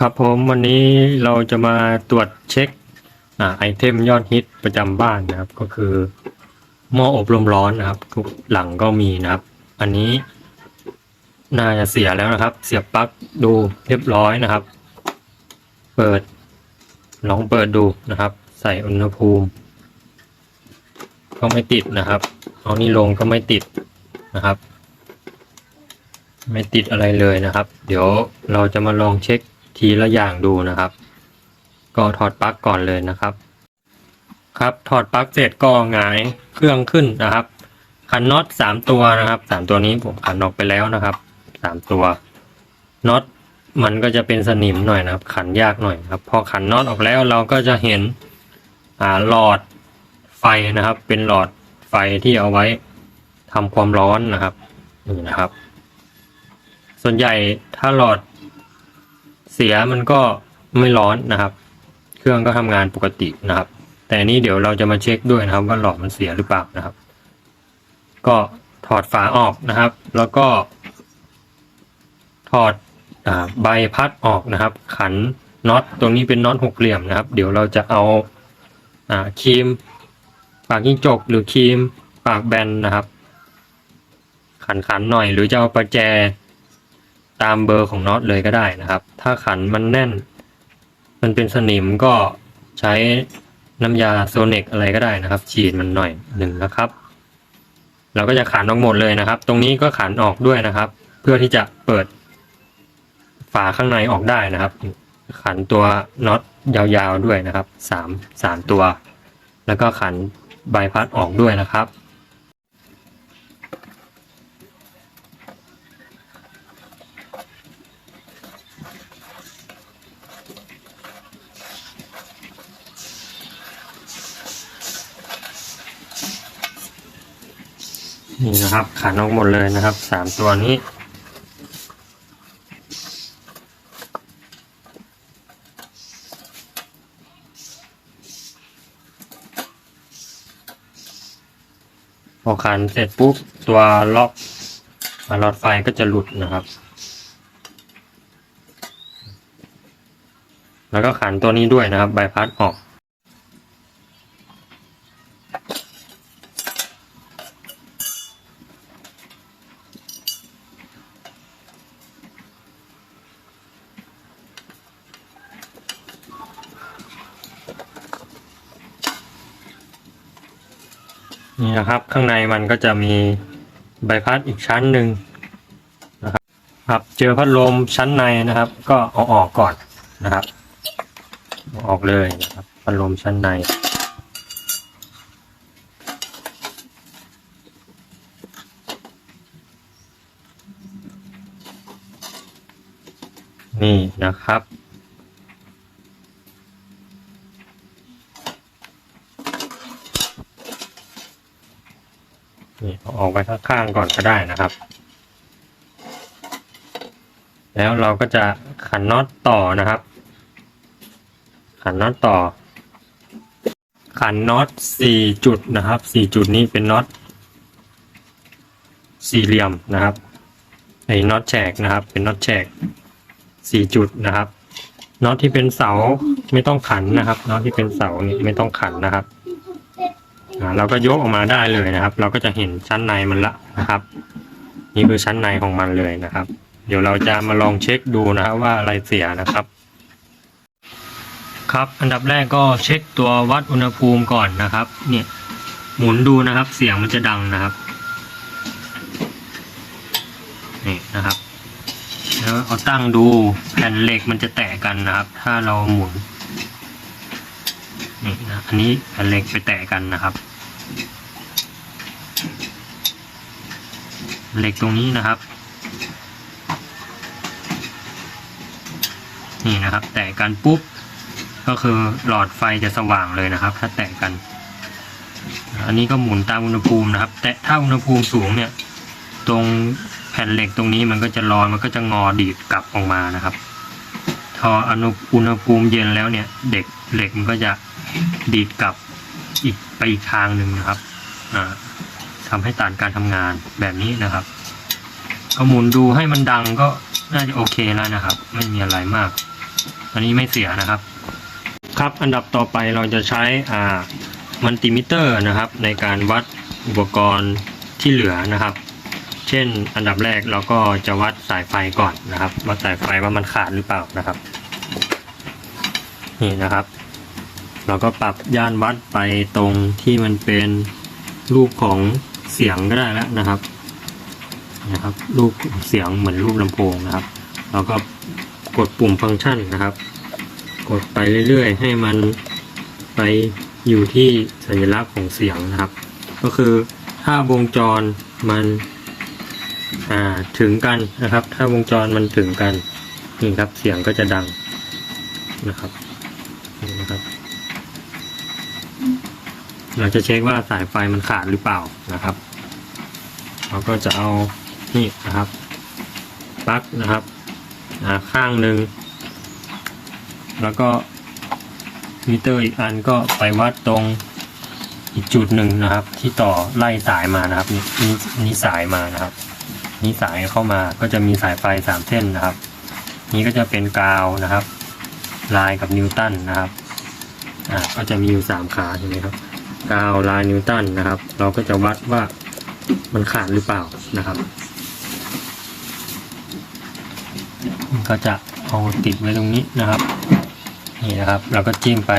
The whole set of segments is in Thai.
ครับผมวันนี้เราจะมาตรวจเช็คอไอเทมยอดฮิตประจำบ้านนะครับ ก็คือหม้ออบลมร้อนนะครับ ทุกหลังก็มีนะครับ อันนี้น่าจะเสียแล้วนะครับ เสียบปลั๊กดูเรียบร้อยนะครับ เปิดลองเปิดดูนะครับ ใส่อุณหภูมิ ก็ไม่ติดนะครับเอานี่ลงก็ไม่ติดนะครับ ไม่ติดอะไรเลยนะครับ เดี๋ยวเราจะมาลองเช็ค ทีละอย่างดูนะครับ ก็ถอดปลั๊กก่อนเลยนะครับ ครับถอดปลั๊กเสร็จก็หงายเครื่องขึ้นนะครับขันน็อตสามตัวนะครับสามตัวนี้ผมขันออกไปแล้วนะครับสามตัวน็อตมันก็จะเป็นสนิมหน่อยนะครับ ขันยากหน่อยครับ พอขันน็อตออกแล้วเราก็จะเห็นอ่าหลอดไฟนะครับ เป็นหลอดไฟที่เอาไว้ทำความร้อนนะครับนี่นะครับ ส่วนใหญ่ถ้าหลอด เสียมันก็ไม่ร้อนนะครับ เครื่องก็ทำงานปกตินะครับ แต่นี้เดี๋ยวเราจะมาเช็คด้วยนะครับ ว่าหลอดมันเสียหรือเปล่านะครับ ก็ถอดฝาออกนะครับ แล้วก็ ถอดอใบพัดออกนะครับ ขันน็อตตรงนี้เป็นน็อตหกเหลี่ยมนะครับ เดี๋ยวเราจะเอาอครีม ปากยิ่งจกหรือครีม ปากแบนนะครับ ขันขันหน่อย หรือจะเอาประแจ ตามเบอร์ของน็อตเลยก็ได้นะครับ ถ้าขันมันแน่น มันเป็นสนิมก็ใช้น้ำยาโซเนกอะไรก็ได้นะครับ ฉีดมันหน่อยหนึ่งนะครับ เราก็จะขันออกหมดเลยนะครับ ตรงนี้ก็ขันออกด้วยนะครับ เพื่อที่จะเปิดฝาข้างในออกได้นะครับ ขันตัวน็อตยาวๆด้วยนะครับสามสามตัว แล้วก็ขันใบพัดออกด้วยนะครับ นี่นะครับขันออกหมดเลยนะครับสามตัวนี้ พอขันเสร็จปุ๊บ ตัวล็อกหลอดไฟก็จะหลุดนะครับ แล้วก็ขันตัวนี้ด้วยนะครับ ใบพัดออก นะครับ ข้างในมันก็จะมีใบพัดอีกชั้นหนึ่งนะครับครับ เจอพัดลมชั้นในนะครับ ก็เอาออกก่อนนะครับออกเลยนะครับพัดลมชั้นใน นี่นะครับ นี่เอาออกไปข้างๆก่อนก็ได้นะครับ แล้วเราก็จะขันน็อตต่อนะครับ ขันน็อตต่อ ขันน็อตสี่จุดนะครับสี่จุดนี้เป็นน็อตสี่เหลี่ยมนะครับไอ้น็อตแฉกนะครับ เป็นน็อตแฉกสี่จุดนะครับน็อตที่เป็นเสาไม่ต้องขันนะครับน็อตที่เป็นเสานี่ไม่ต้องขันนะครับ เราก็ยกออกมาได้เลยนะครับ เราก็จะเห็นชั้นในมันละนะครับ นี่คือชั้นในของมันเลยนะครับ เดี๋ยวเราจะมาลองเช็คดูนะครับว่าอะไรเสียนะครับ ครับอันดับแรกก็เช็คตัววัดอุณหภูมิก่อนนะครับ เนี่ยหมุนดูนะครับ เสียงมันจะดังนะครับนี่นะครับแล้วเอาตั้งดูแผ่นเหล็กมันจะแตกกันนะครับ ถ้าเราหมุนนี่นะอันนี้แผ่นเหล็กไปแตะกันนะครับ เหล็กตรงนี้นะครับ นี่นะครับ แตะกันปุ๊บ ก็คือหลอดไฟจะสว่างเลยนะครับ ถ้าแตะกัน อันนี้ก็หมุนตามอุณหภูมินะครับ แต่ถ้าอุณหภูมิสูงเนี่ย ตรงแผ่นเหล็กตรงนี้มันก็จะลอยมันก็จะงอดีดกลับออกมานะครับพออุณหภูมิเย็นแล้วเนี่ยเด็กเหล็กมันก็จะดีดกลับอีกไปอีกทางหนึ่งนะครับ อ่า ทำให้ตันการทำงานแบบนี้นะครับก็หมุนดูให้มันดังก็น่าจะโอเคแล้วนะครับ ไม่มีอะไรมาก อันนี้ไม่เสียนะครับ ครับอันดับต่อไปเราจะใช้อ่ามัลติมิเตอร์นะครับ ในการวัดอุปกรณ์ที่เหลือนะครับ เช่น อันดับแรกเราก็จะวัดสายไฟก่อนนะครับ วัดสายไฟว่ามันขาดหรือเปล่านะครับ นี่นะครับ เราก็ปรับย่านวัดไปตรงที่มันเป็นรูปของ เสียงก็ได้แล้วนะครับนะครับรูปเสียงเหมือนรูปลำโพงนะครับเราก็กดปุ่มฟังก์ชันนะครับ กดไปเรื่อยๆ ให้มันไปอยู่ที่สัญลักษณ์ของเสียงนะครับ ก็คือถ้าวงจรมันถึงกันนะครับ ถ้าวงจรมันถึงกันนี่ครับเสียงก็จะดังนะครับนี่นะครับ เราจะเช็คว่าสายไฟมันขาดหรือเปล่านะครับ เราก็จะเอานี่นะครับปลั๊กนะครับข้างหนึ่งแล้วก็มิเตอร์อีกอันก็ไปวัดตรงอีกจุดหนึ่งนะครับ ที่ต่อไล่สายมานะครับนี่นี่นี่สายมานะครับ นี่สายเข้ามาก็จะมีสายไฟสามเส้นนะครับ นี่ก็จะเป็นกาวนะครับ ลายกับนิวตันนะครับอ่าก็จะมีอยู่สามขาใช่ไหมครับ กาวลายนิวตันนะครับ เราก็จะวัดว่ามันขาดหรือเปล่านะครับมันก็จะเอาติดไว้ตรงนี้นะครับ นี่นะครับ เราก็จิ้มไป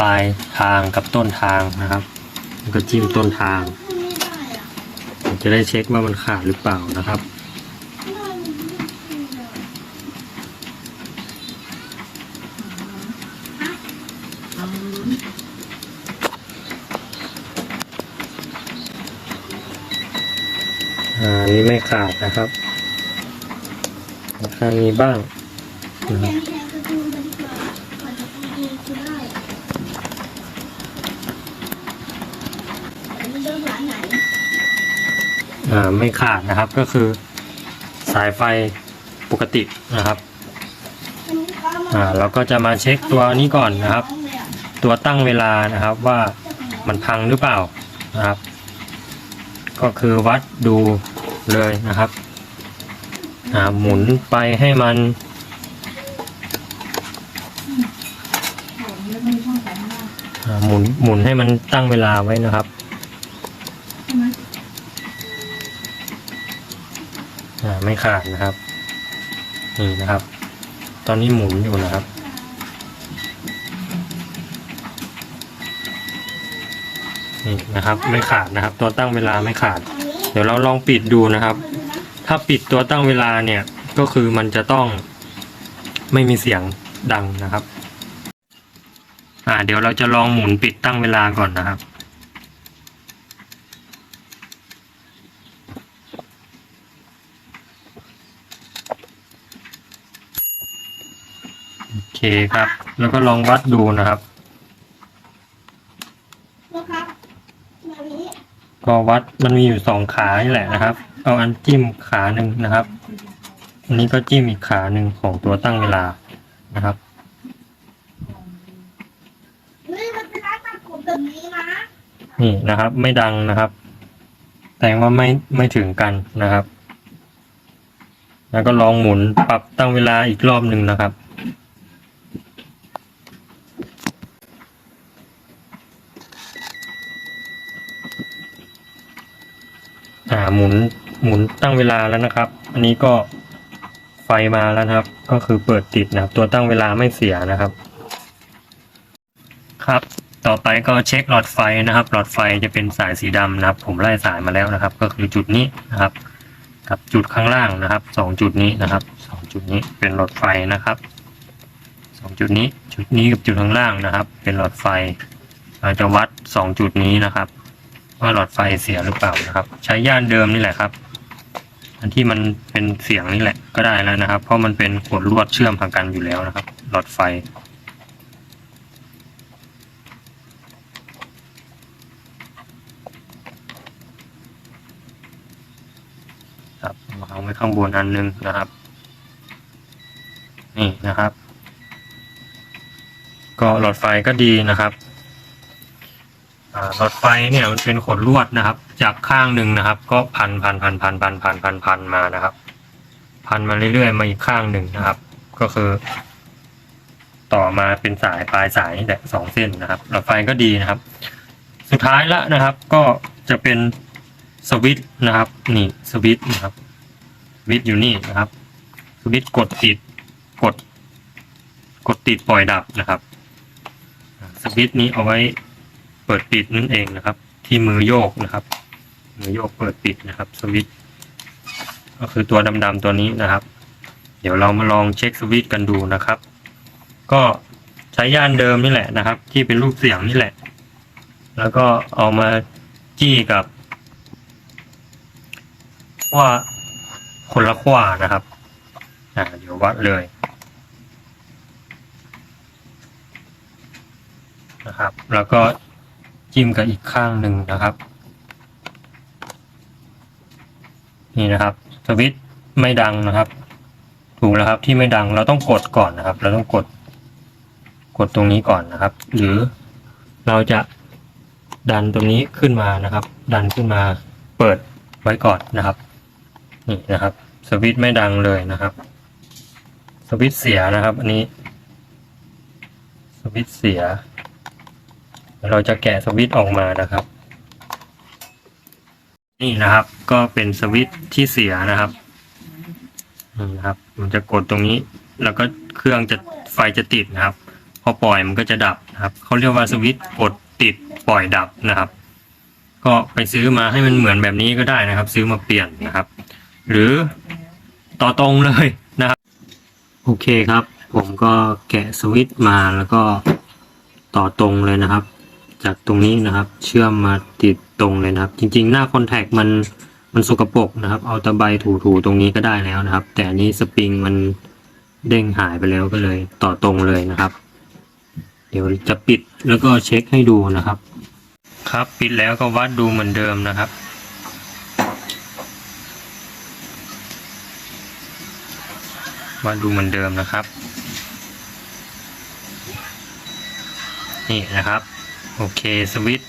ปลายทางกับต้นทางนะครับแล้วก็จิ้มต้นทาง จะได้เช็คว่ามันขาดหรือเปล่านะครับ ขาดนะครับข้างนี้บ้างนะครับไม่ขาดนะครับก็คือสายไฟปกตินะครับเราก็จะมาเช็คตัวนี้ก่อนนะครับ ตัวตั้งเวลานะครับว่ามันพังหรือเปล่านะครับ ก็คือวัดดู เลยนะครับหมุนไปให้มัน หมุนหมุนให้มันตั้งเวลาไว้นะครับไม่ขาดนะครับ นี่นะครับ ตอนนี้หมุนอยู่นะครับนี่นะครับ ไม่ขาดนะครับ ตัวตั้งเวลาไม่ขาด เดี๋ยวเราลองปิดดูนะครับ ถ้าปิดตัวตั้งเวลาเนี่ยก็คือมันจะต้องไม่มีเสียงดังนะครับ อ่า เดี๋ยวเราจะลองหมุนปิดตั้งเวลาก่อนนะครับโอเคครับ แล้วก็ลองวัดดูนะครับแบบนี้ ก็วัดมันมีอยู่สองขานี่แหละนะครับ เอาอันจิ้มขาหนึ่งนะครับ อันนี้ก็จิ้มอีกขาหนึ่งของตัวตั้งเวลานะครับนี่มันเป็นร้านตัดผมแบบนี้นะนี่นะครับ ไม่ดังนะครับ แต่ว่าไม่ไม่ถึงกันนะครับ แล้วก็ลองหมุนปรับตั้งเวลาอีกรอบหนึ่งนะครับ อ่าหมุนหมุนตั้งเวลาแล้วนะครับ อันนี้ก็ไฟมาแล้วนะครับ ก็คือเปิดติดนะครับ ตัวตั้งเวลาไม่เสียนะครับ ครับ ต่อไปก็เช็คหลอดไฟนะครับ หลอดไฟจะเป็นสายสีดำนะครับ ผมไล่สายมาแล้วนะครับ ก็คือจุดนี้นะครับ กับจุดข้างล่างนะครับสองจุดนี้นะครับสองจุดนี้เป็นหลอดไฟนะครับสองจุดนี้จุดนี้กับจุดข้างล่างนะครับ เป็นหลอดไฟเราจะวัดสองจุดนี้นะครับ ว่าหลอดไฟเสียหรือเปล่านะครับ ใช้ย่านเดิมนี่แหละครับ อันที่มันเป็นเสียงนี่แหละก็ได้แล้วนะครับ เพราะมันเป็นขวดลวดเชื่อมหางกันอยู่แล้วนะครับ หลอดไฟ ครับวางไว้ข้างบนอันหนึงนะครับ นี่นะครับ ก็หลอดไฟก็ดีนะครับ หลอดไฟเนี่ยมันเป็นขดลวดนะครับ จากข้างหนึ่งนะครับ ก็พันพันพันพันพันพันพันพันมานะครับ พันมาเรื่อยๆมาอีกข้างหนึ่งนะครับ ก็คือ ต่อมาเป็นสายปลายสายนี่แหละสองเส้นนะครับ หลอดไฟก็ดีนะครับ สุดท้ายละนะครับ ก็จะเป็นสวิตช์นะครับนี่สวิตช์นะครับสวิตช์อยู่นี่นะครับสวิตช์กดติดกด กดติดปล่อยดับนะครับสวิตช์นี้เอาไว้ เปิดปิดนั่นเองนะครับ ที่มือโยกนะครับ มือโยกเปิดปิดนะครับ สวิตช์ก็คือตัวดำๆตัวนี้นะครับ เดี๋ยวเรามาลองเช็คสวิตช์กันดูนะครับ ก็ใช้ย่านเดิมนี่แหละนะครับ ที่เป็นรูปเสียงนี่แหละ แล้วก็เอามาจี้กับว่าคนละขว้านะครับอ่าเดี๋ยววัดเลยนะครับ แล้วก็ จิ้มกับอีกข้างหนึ่งนะครับ นี่นะครับสวิตช์ไม่ดังนะครับ ถูกแล้วครับที่ไม่ดังเราต้องกดก่อนนะครับ เราต้องกด กดตรงนี้ก่อนนะครับ หรือเราจะดันตรงนี้ขึ้นมานะครับ ดันขึ้นมาเปิดไว้ก่อนนะครับ นี่นะครับ สวิตช์ไม่ดังเลยนะครับ สวิตช์เสียนะครับ อันนี้ สวิตช์เสีย เราจะแกะสวิตช์ออกมานะครับ นี่นะครับ ก็เป็นสวิตช์ที่เสียนะครับนี่นะครับมันจะกดตรงนี้ แล้วก็เครื่องจะไฟจะติดนะครับ พอปล่อยมันก็จะดับนะครับเขาเรียกว่าสวิตช์กดติดปล่อยดับนะครับ ก็ไปซื้อมาให้มันเหมือนแบบนี้ก็ได้นะครับ ซื้อมาเปลี่ยนนะครับ หรือต่อตรงเลยนะครับ โอเคครับ ผมก็แกะสวิตช์มาแล้วก็ต่อตรงเลยนะครับ จากตรงนี้นะครับ เชื่อมมาติดตรงเลยนะครับ จริงๆ หน้าคอนแทคมันมันสกปรกนะครับ เอาตะไบถูๆตรงนี้ก็ได้แล้วนะครับ แต่อันนี้สปริงมันเด้งหายไปแล้วก็เลยต่อตรงเลยนะครับ เดี๋ยวจะปิดแล้วก็เช็คให้ดูนะครับ ครับปิดแล้วก็วัดดูเหมือนเดิมนะครับวัดดูเหมือนเดิมนะครับ นี่นะครับ โอเคสวิต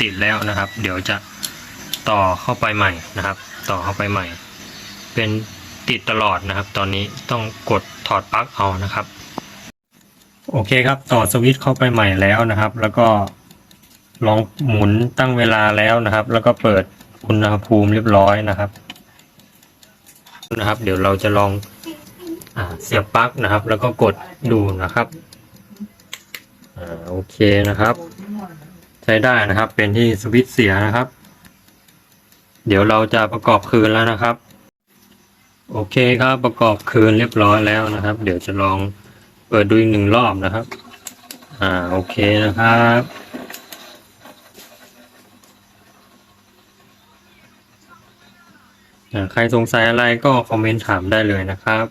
ติดแล้วนะครับ เดี๋ยวจะต่อเข้าไปใหม่นะครับ ต่อเข้าไปใหม่ เป็นติดตลอดนะครับ ตอนนี้ต้องกดถอดปลั๊กเอานะครับ โอเคครับ ต่อสวิตช์เข้าไปใหม่แล้วนะครับ แล้วก็ลองหมุนตั้งเวลาแล้วนะครับ แล้วก็เปิดอุณหภูมิเรียบร้อยนะครับนะครับ เดี๋ยวเราจะลองอเสียบปลั๊กนะครับ แล้วก็กดดูนะครับอ่าโอเคนะครับ ใช้ได้นะครับ เป็นที่สวิตช์เสียนะครับ เดี๋ยวเราจะประกอบคืนแล้วนะครับ โอเคครับประกอบคืนเรียบร้อยแล้วนะครับ เดี๋ยวจะลองเปิดดูอีกหนึ่งรอบนะครับ อ่าโอเคนะครับใครสงสัยอะไรก็คอมเมนต์ถามได้เลยนะครับ